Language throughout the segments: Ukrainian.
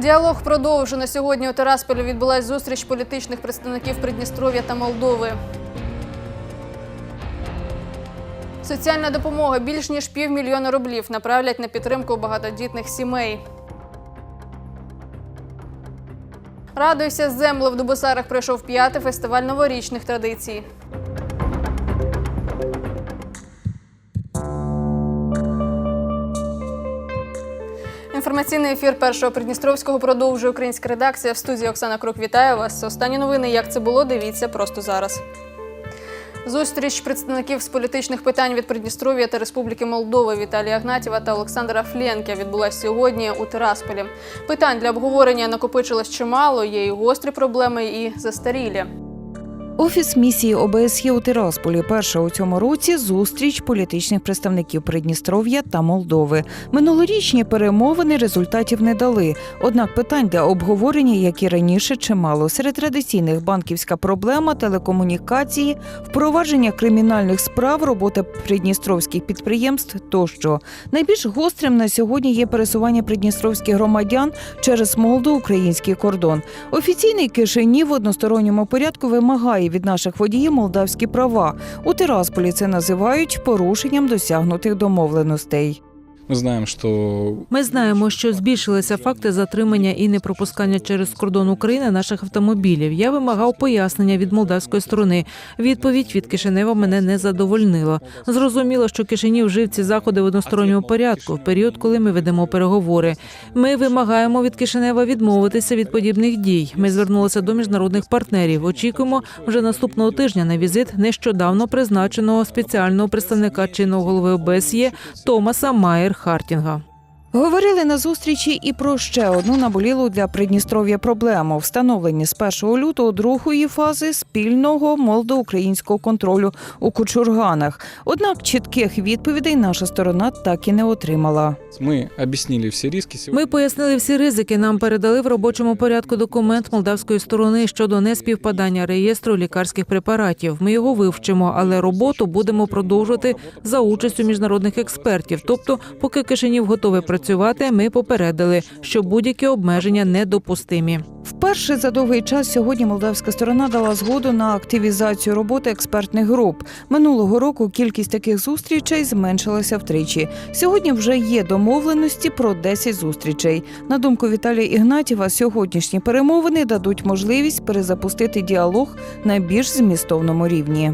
Діалог продовжено. Сьогодні у Терасполі відбулась зустріч політичних представників Придністров'я та Молдови. Соціальна допомога більш ніж півмільйона рублів направлять на підтримку багатодітних сімей. Радуйся земло в Дубосарах пройшов п'ятий фестиваль новорічних традицій. Інформаційний ефір першого Придністровського продовжує українська редакція. В студії Оксана Крук вітаю вас. Останні новини, як це було, дивіться просто зараз. Зустріч представників з політичних питань від Придністров'я та Республіки Молдова Віталія Гнатєва та Олександра Фленке відбулася сьогодні у Тирасполі. Питань для обговорення накопичилось чимало. Є і гострі проблеми, і застарілі. Офіс місії ОБСЄ у Тирасполі перша у цьому році зустріч політичних представників Придністров'я та Молдови. Минулорічні перемовини результатів не дали. Однак питань для обговорення, як і раніше, чимало. Серед традиційних банківська проблема, телекомунікації, впровадження кримінальних справ, робота придністровських підприємств тощо. Найбільш гострим на сьогодні є пересування придністровських громадян через молдо-український кордон. Офіційний Кишинів в односторонньому порядку вимагає від наших водіїв молдавські права. У Тирасполі це називають порушенням досягнутих домовленостей. Мы знаем, что Ми знаємо, що збільшилися факти затримання і непропускання через кордон України наших автомобілів. Я вимагав пояснення від молдавської сторони. Відповідь від Кишинева мене не задовольнила. Зрозуміло, що Кишинів вжив ці заходи в односторонньому порядку в період, коли ми ведемо переговори. Ми вимагаємо від Кишинева відмовитися від подібних дій. Ми звернулися до міжнародних партнерів. Очікуємо вже наступного тижня на візит нещодавно призначеного спеціального представника чинного голови ОБСЄ Томаса Майер Хартінга. Говорили на зустрічі і про ще одну наболілу для Придністров'я проблему встановлення з 1 лютого другої фази спільного молдо-українського контролю у Кучурганах. Однак чітких відповідей наша сторона так і не отримала. мы объяснили все риски. Сегодня Ми пояснили всі ризики. Нам передали в робочому порядку документ молдавської сторони щодо неспівпадання реєстру лікарських препаратів. Ми його вивчимо, але роботу будемо продовжувати за участю міжнародних експертів. Тобто, поки Кишинів готовий працювати, ми попередили, що будь-які обмеження недопустимі. Вперше за довгий час сьогодні молдавська сторона дала згоду на активізацію роботи експертних груп. Минулого року кількість таких зустрічей зменшилася втричі. Сьогодні вже є домовленості про 10 зустрічей. На думку Віталія Ігнатєва, сьогоднішні перемовини дадуть можливість перезапустити діалог на більш змістовному рівні.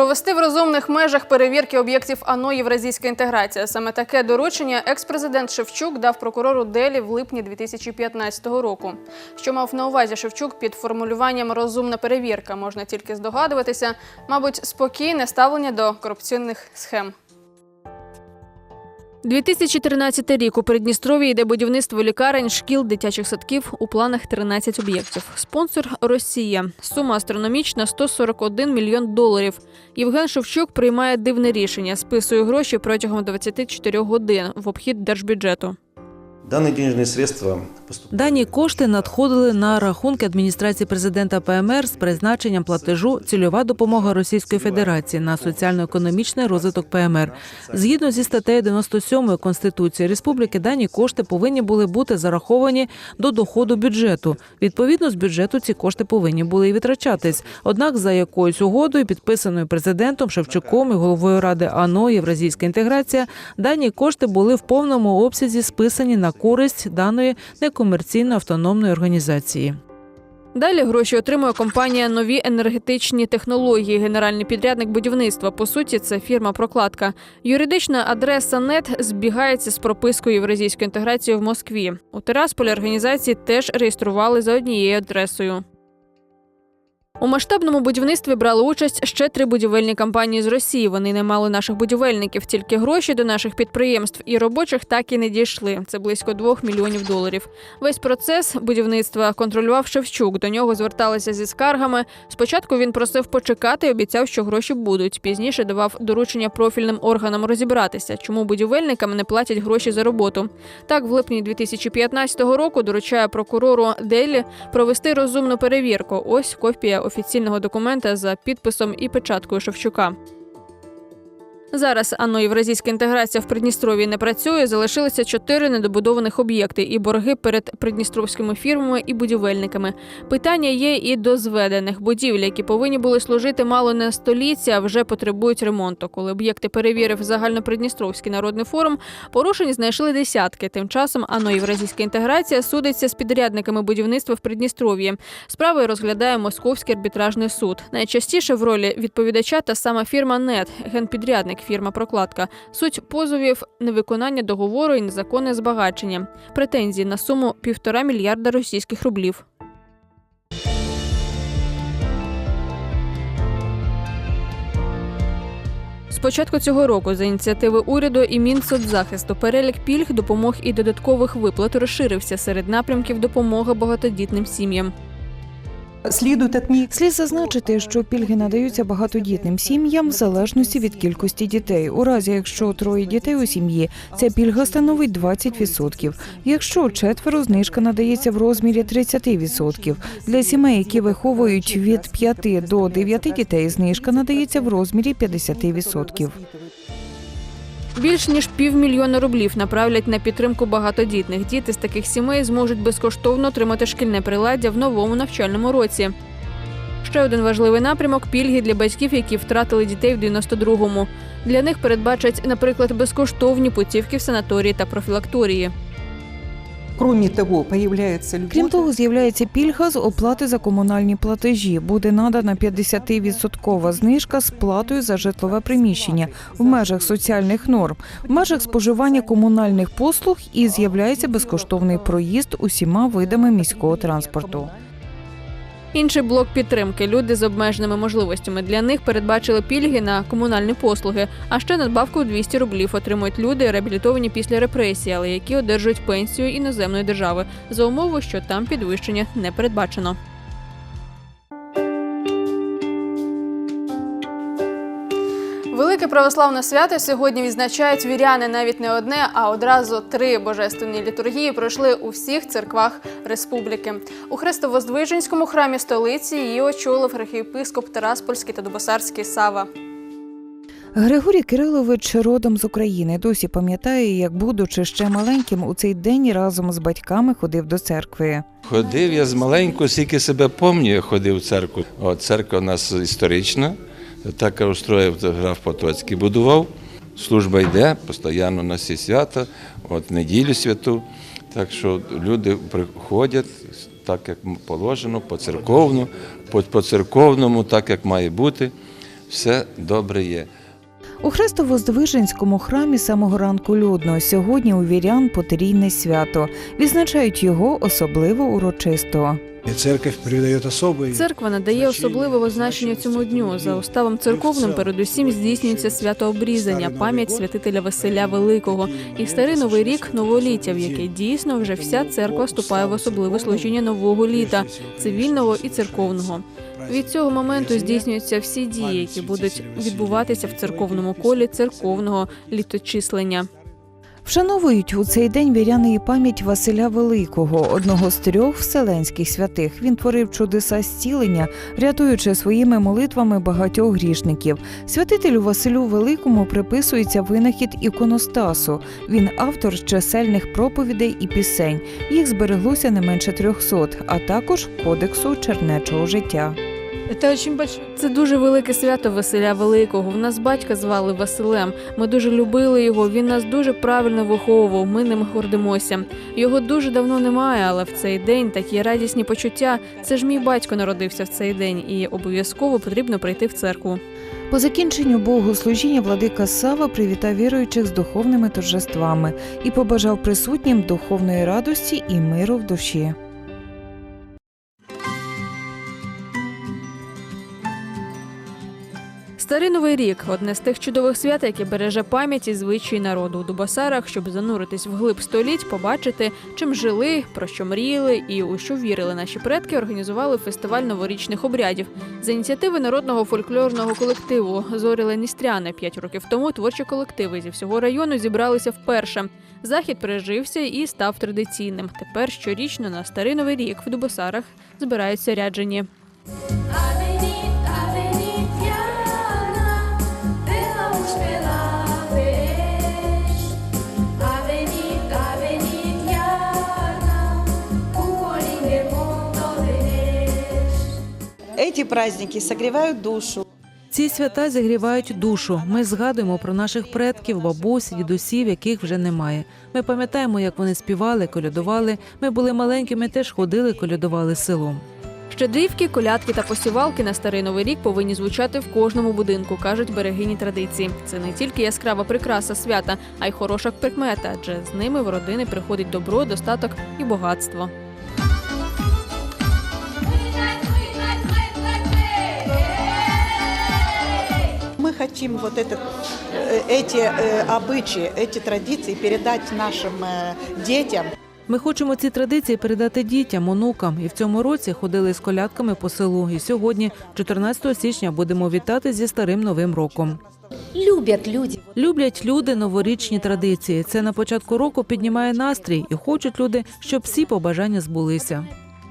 Провести в розумних межах перевірки об'єктів АНО Євразійська інтеграція. Саме таке доручення екс-президент Шевчук дав прокурору Делі в липні 2015 року. Що мав на увазі Шевчук під формулюванням розумна перевірка, можна тільки здогадуватися, мабуть, спокійне ставлення до корупційних схем. 2013 рік у Придністрові йде будівництво лікарень, шкіл, дитячих садків. У планах 13 об'єктів. Спонсор Росія. Сума астрономічна 141 мільйон доларів. Євген Шевчук приймає дивне рішення. Списує гроші протягом 24 годин в обхід держбюджету. Дані денежні средства Дані кошти надходили на рахунки адміністрації президента ПМР з призначенням платежу цільова допомога Російської Федерації на соціально-економічний розвиток ПМР. Згідно зі статтею 97 Конституції Республіки, дані кошти повинні були бути зараховані до доходу бюджету. Відповідно, з бюджету ці кошти повинні були і витрачатись. Однак, за якоюсь угодою, підписаною президентом Шевчуком і головою ради АНО Євразійська інтеграція, дані кошти були в повному обсязі списані на користь даної некомерційної автономної організації. Далі гроші отримує компанія Нові енергетичні технології, генеральний підрядник будівництва. По суті, це фірма прокладка. Юридична адреса НЕТ збігається з пропискою євразійської інтеграції в Москві. У Тирасполі організації теж реєстрували за однією адресою. У масштабному будівництві брали участь ще три будівельні компанії з Росії. Вони не мали наших будівельників, тільки гроші до наших підприємств і робочих так і не дійшли. Це близько двох мільйонів доларів. Весь процес будівництва контролював Шевчук. До нього зверталися зі скаргами. Спочатку він просив почекати і обіцяв, що гроші будуть. Пізніше давав доручення профільним органам розібратися, чому будівельникам не платять гроші за роботу. Так, в липні 2015 року доручає прокурору Делі провести розумну перевірку. Ось копія офіційного документа за підписом і печаткою Шевчука. Зараз ано євразійська інтеграція в Придністров'ї не працює. Залишилися чотири недобудованих об'єкти і борги перед придністровськими фірмами і будівельниками. Питання є і до зведених будівель, які повинні були служити мало не століття, а вже потребують ремонту. Коли об'єкти перевірив загальнопридністровський народний форум, порушень знайшли десятки. Тим часом ано євразійська інтеграція судиться з підрядниками будівництва в Придністров'ї. Справи розглядає Московський арбітражний суд. Найчастіше в ролі відповідача та сама фірма НЕТ, генпідрядник фірма Прокладка. Суть позовів невиконання договору і незаконне збагачення. Претензії на суму півтора мільярда російських рублів. З початку цього року за ініціативи уряду і Мінсоцзахисту перелік пільг, допомог і додаткових виплат розширився серед напрямків допомоги багатодітним сім'ям. Слід зазначити, що пільги надаються багатодітним сім'ям в залежності від кількості дітей. У разі, якщо троє дітей у сім'ї, ця пільга становить 20%. Якщо четверо, знижка надається в розмірі 30%. Для сімей, які виховують від 5 до 9 дітей, знижка надається в розмірі 50%. Більш ніж півмільйона рублів направлять на підтримку багатодітних. Діти з таких сімей зможуть безкоштовно отримати шкільне приладдя в новому навчальному році. Ще один важливий напрямок пільги для батьків, які втратили дітей в 92-му. Для них передбачать, наприклад, безкоштовні путівки в санаторії та профілакторії. Кроме того, появляется льгота. Крім того, з'являється пільга з оплати за комунальні платежі. Буде надана 50% знижка з платою за житлове приміщення в межах соціальних норм, в межах споживання комунальних послуг і з'являється безкоштовний проїзд усіма видами міського транспорту. Інший блок підтримки люди з обмеженими можливостями. Для них передбачили пільги на комунальні послуги. А ще надбавку у 200 рублів отримують люди, реабілітовані після репресії, але які одержують пенсію іноземної держави за умови, що там підвищення не передбачено. Велике православне свято сьогодні відзначають віряни навіть не одне, а одразу три божественні літургії пройшли у всіх церквах республіки. У Хрестовоздвиженському храмі столиці її очолив архієпископ Тараспольський та Дубосарський Сава. Григорій Кирилович родом з України. Досі пам'ятає, як будучи ще маленьким, у цей день разом з батьками ходив до церкви. Ходив я з маленьку, скільки себе пам'ятаю, ходив в церкву. От, церква у нас історична, так устроїв граф Потоцький, будував. Служба йде, постійно нас є свята, от неділю святу. Так що люди приходять так, як положено, по церковну, по, по церковному, так як має бути. Все добре є. У Хрестово-Здвиженському храмі самого ранку людно. Сьогодні у вірян потрійне свято. Відзначають його особливо урочисто. И церковь придает особое Церква надає особливого значення цьому дню. За уставом церковним передусім здійснюється свято обрізання, пам'ять святителя Василя Великого. І старий новий рік новоліття, в який дійсно вже вся церква вступає в особливе служіння нового літа, цивільного і церковного. Від цього моменту здійснюються всі дії, які будуть відбуватися в церковному колі церковного літочислення. Вшановують у цей день віряни і пам'ять Василя Великого, одного з трьох вселенських святих. Він творив чудеса зцілення, рятуючи своїми молитвами багатьох грішників. Святителю Василю Великому приписується винахід іконостасу. Він автор чисельних проповідей і пісень. Їх збереглося не менше трьохсот, а також кодексу чернечого життя. Це дуже велике свято Василя Великого. В нас батька звали Василем. Ми дуже любили його. Він нас дуже правильно виховував. Ми ним гордимося. Його дуже давно немає, але в цей день такі радісні почуття. Це ж мій батько народився в цей день, і обов'язково потрібно прийти в церкву. По закінченню богослужіння владика Сава привітав віруючих з духовними торжествами і побажав присутнім духовної радості і миру в душі. Старий рік одне з тих чудових свят, яке береже пам'ять і звичаї народу у Дубасарах, щоб зануритись в глиб століть, побачити, чим жили, про що мріяли і у що вірили наші предки, організували фестиваль новорічних обрядів за ініціативи народного фольклорного колективу Зорі Леністряни. П'ять років тому творчі колективи зі всього району зібралися вперше. Захід пережився і став традиційним. Тепер щорічно на старий новий рік в Дубосарах збираються ряджені. Эти праздники согревают душу. Ці свята зігрівають душу. Ми згадуємо про наших предків, бабусь, дідусів, яких вже немає. Ми пам'ятаємо, як вони співали, колядували. Ми були маленькими, теж ходили, колядували селом. Щедрівки, колядки та посівалки на старий новий рік повинні звучати в кожному будинку, кажуть берегині традиції. Це не тільки яскрава прикраса свята, а й хороша прикмета, адже з ними в родини приходить добро, достаток і багатство. хотим вот этот, э, эти э, обычаи, эти традиции передать нашим э, детям. Ми хочемо ці традиції передати дітям, онукам. І в цьому році ходили з колядками по селу. І сьогодні, 14 січня, будемо вітати зі старим новим роком. Любят люди. Люблять люди новорічні традиції. Це на початку року піднімає настрій, і хочуть люди, щоб всі побажання збулися.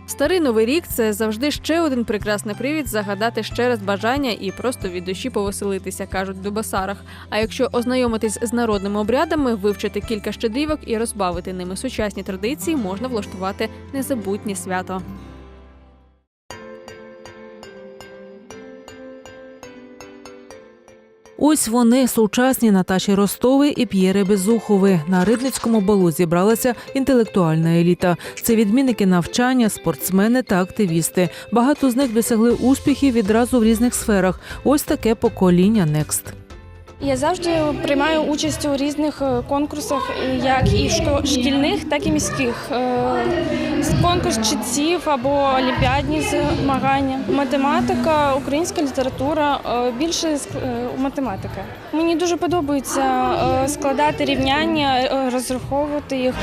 Старий новий рік це завжди ще один прекрасний привід загадати ще раз бажання і просто від душі повеселитися, кажуть в Дубасарах. А якщо ознайомитись з народними обрядами, вивчити кілька щедрівок і розбавити ними сучасні традиції, можна влаштувати незабутнє свято. Ось вони сучасні Наташі Ростови і П'єри Безухови. На рибницькому балу зібралася інтелектуальна еліта. Це відмінники навчання, спортсмени та активісти. Багато з них досягли успіхів відразу в різних сферах. Ось таке покоління Next. Я завжди приймаю участь у різних е, конкурсах, е, як і шкільних, так і міських. Е, Конкурс читців або олімпіадні змагання. Математика, українська література, більше математика. Мені дуже подобається складати рівняння, розраховувати їх.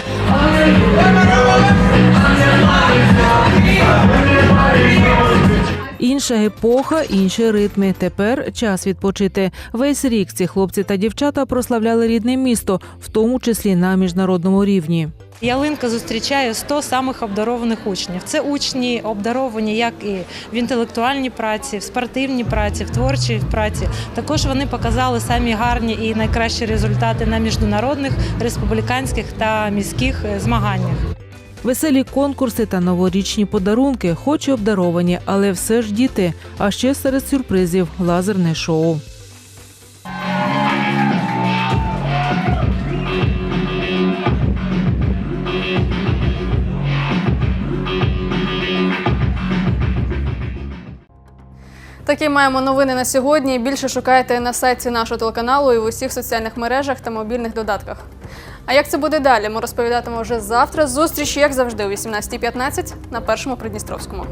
Інша епоха, інші ритми. Тепер час відпочити. Весь рік ці хлопці та дівчата прославляли рідне місто, в тому числі на міжнародному рівні. Ялинка зустрічає 100 самих обдарованих учнів. Це учні обдаровані як і в інтелектуальній праці, в спортивній праці, в творчій праці. Також вони показали самі гарні і найкращі результати на міжнародних, республіканських та міських е, змаганнях. Веселі конкурси та новорічні подарунки, хоч і обдаровані, але все ж діти. А ще серед сюрпризів лазерне шоу. Такі маємо новини на сьогодні. Більше шукайте на сайті нашого телеканалу і в усіх соціальних мережах та мобільних додатках. А як це буде далі? Ми розповідатимемо вже завтра. Зустріч, як завжди, о 18.15 на першому Придністровському.